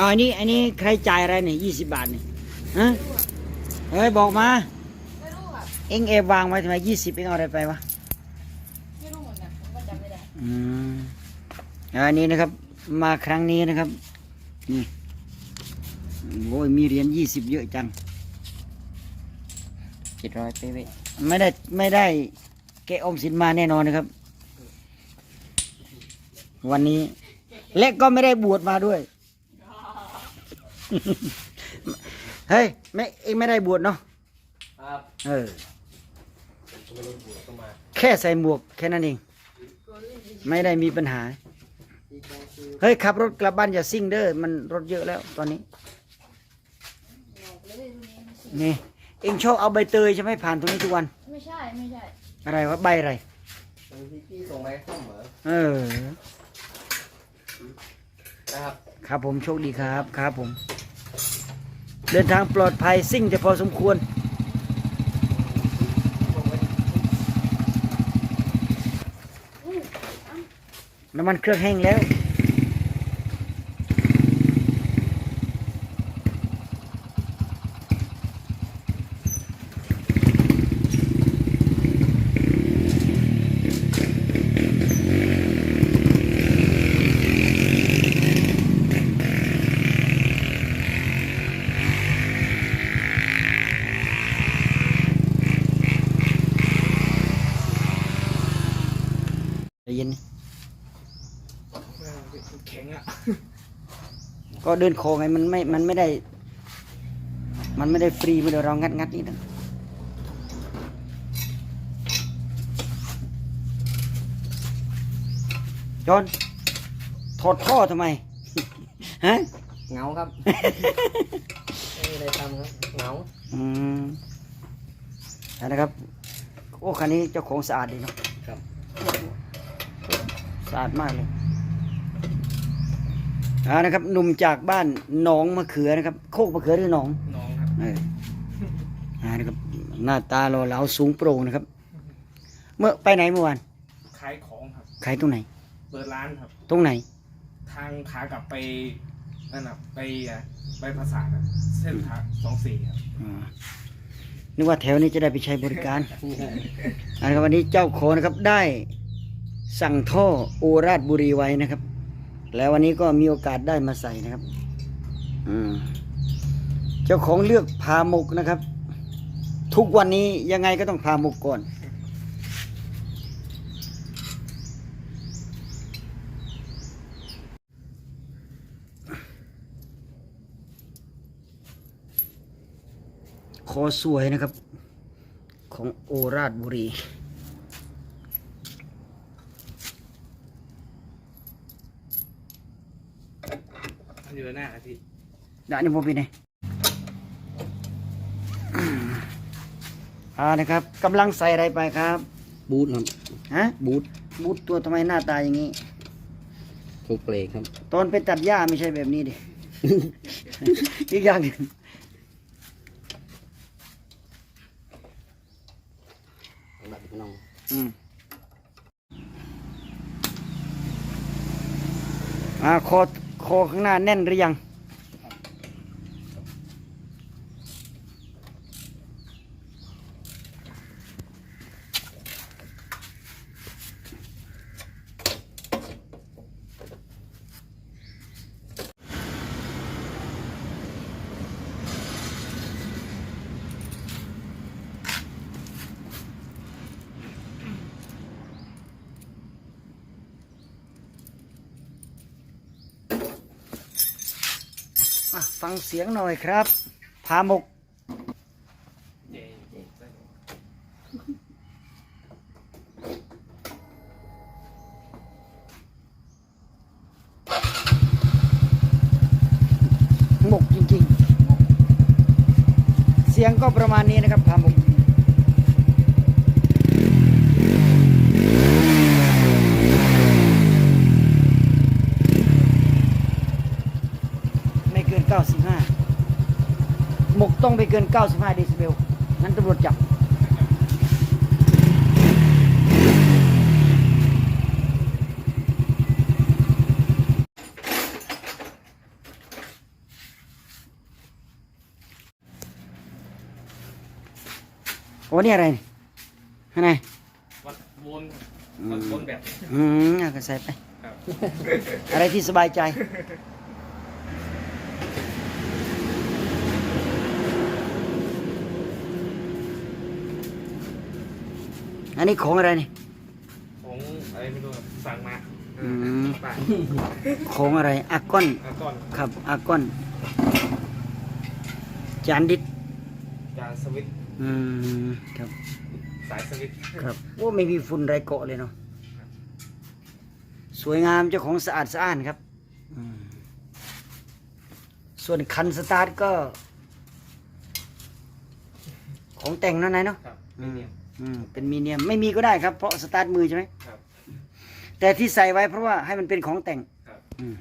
เอาอันนี้อันนี้ใครจ่ายอะไรเนี่ยยี่สิบบาทเนี่ยฮะเฮ้ยบอกมา ไม่รู้ค่ะเอ็งเอบวางไว้ทำไมยี่สิบเอ็งเอาอะไรไปวะไม่รู้เหมือนกันผมก็จำไม่ได้อืมอันนี้นะครับ มาครั้งนี้นะครับนี่โอ้ยมีเหรียญยี่สิบเยอะจังเจ็ดร้อยเป๊ะไม่ได้ไม่ได้แกะออมสินมาแน่นอนนะครับ วันนี้ และก็ไม่ได้บวชมาด้วย เฮ้ยไม่เองไม่ได้บวชเนาะครับเออไม่ได้บวชก็มาแค่ใส่หมวกแค่นั้นเอง ไม่ได้มีปัญหาเฮ้ยขับรถกลับบ้านอย่าซิ่งเด้อมันรถเยอะแล้วตอนนี้บอกเลยรุ่นนี้ไม่ใช่นี่ เองชอบเอาใบเตยใช่ไหมผ่านตรงนี้ทุกวัน ไม่ใช่ไม่ใช่อะไรวะใบอะไร บางทีพี่ส่งไปข้ามเหรอเออ นะครับ ครับผมโชคดีครับ ครับผม เดินทางปลอดภัยซิ่งแต่พอสมควร น้ำมันเครื่องแห้งแล้ว แข็งอะ ก็เดินโคงไงมันไม่ มันไม่ได้ มันไม่ได้ฟรีไม่ได้เรางัดงัดนี่นะจอนถอดท่อทำไม ฮะ เหงาครับ ไม่มีอะไรทำครับ เหงา อืมนนะครับ โอ้คันนี้เจ้าของสะอาดดีเนาะครับ สะอาดมากเลย อ่านะครับหนุ่มจากบ้านหนองมะเขือนะครับ โคกมะเขือหรือหนองน้องครับเอออ่านะครับหน้าตาหล่อเหลาสูงโปร่งนะครับ เมื่อไปไหนเมื่อวานขายของครับ ขายตรงไหน เปิดร้านครับ ตรงไหน ทางขากลับไปนั่นน่ะไปอะไปภาษาทอะเส้นทางสองสี่ครับอ่านึกว่าแถวนี้จะได้ไปใช้บริการอันนะครับวันนี้เจ้าของนะครับได้สั่งท่อโอราชบุรีไว้นะครับ แล้ววันนี้ก็มีโอกาสได้มาใส่นะครับ อืม เจ้าของเลือกพาหมกนะครับ ทุกวันนี้ยังไงก็ต้องพาหมกก่อน คอสวยนะครับ ของโอราชบุรี อยู่หน้าครับพี่ด่านนี้ผมเป็นไงอ่านะครับกำลังใส่อะไรไปครับ บูทครับฮะบูทบูทตัวทำไมหน้าตาอย่างนี้โคเปลกครับ ตอนไปตัดหญ้าไม่ใช่แบบนี้ดิ อีกอย่างหนึ่งแบบน้องอืมอ่าคอ คอข้างหน้าแน่นหรือยัง ฟังเสียงหน่อยครับพาหมกหมกจริงๆ เสียงก็ประมาณนี้นะครับพาหมก 95 หมกต้องไปเกิน 95 เดซิเบลนั้นตำรวจจับ โอ้นี่อะไรนี่อะไรวัดวนวัดวนแบบ อืมเอาก็ใส่ไปอะไรที่สบายใจ อันนี้ของอะไรนี่ของอะไรไม่รู้ครับสั่งมาอืมไปของอะไรอากอนอะก่อนครับอากอนจานดิดจานสวิตช์อืมครับสายสวิตช์ครับโอ้ไม่มีฝุ่นไรเกาะเลยเนาะสวยงามเจ้าของสะอาดสะอ้านครับอืมส่วนคันสตาร์ทก็ ของแต่งนั่นไงเนาะ ครับอืไม่มเนี่ย อืมเป็นมีเนียมไม่มีก็ได้ครับเพราะสตาร์ทมือใช่ไหมครับ แต่ที่ใส่ไว้เพราะว่าให้มันเป็นของแต่งครับ อืม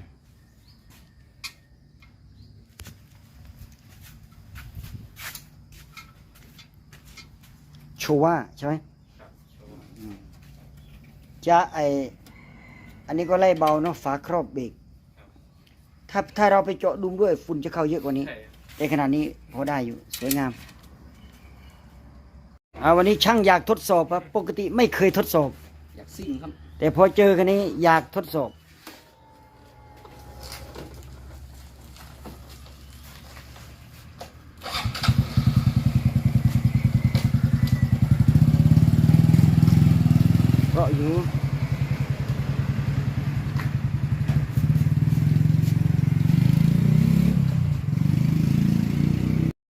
โชว่าใช่ไหมครับโชว์จะไออันนี้ก็ไล่เบาเนาะฝาครอบเบรกถ้าถ้าเราไปเจาะดุมด้วยฝุ่นจะเข้าเยอะกว่านี้ ใช่ ในขนาดนี้พอได้อยู่ สวยงาม เอาวันนี้ช่างอยากทดสอบครับ ปกติไม่เคยทดสอบ อยากซิ่งครับ แต่พอเจอกันนี้อยากทดสอบ ก็อยู่